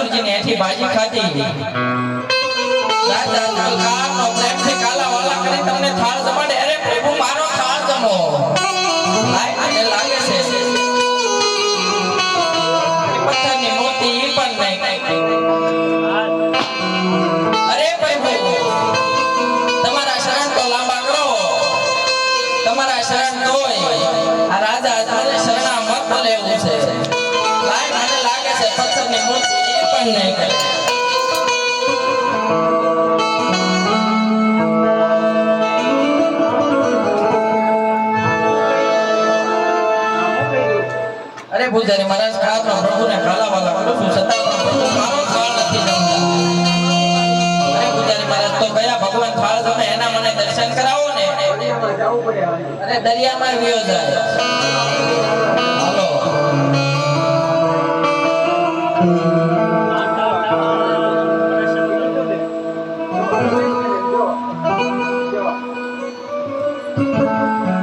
ખાતા ને એથી ભાજી ખાધી અરે પ્રભુ, મારો તમારા શરણ તો લાંબા તમારા શરણ કોઈ આ રાજા શરણા મત લેવું છે. ઈ નહીં મહારાજ ખાતનો પ્રભુને ખાલા વાલા નથી જમતા. અરે કયા ભગવાન થાળ જમે એના મને દર્શન કરાવો ને? અરે દરિયામાં વિયો Música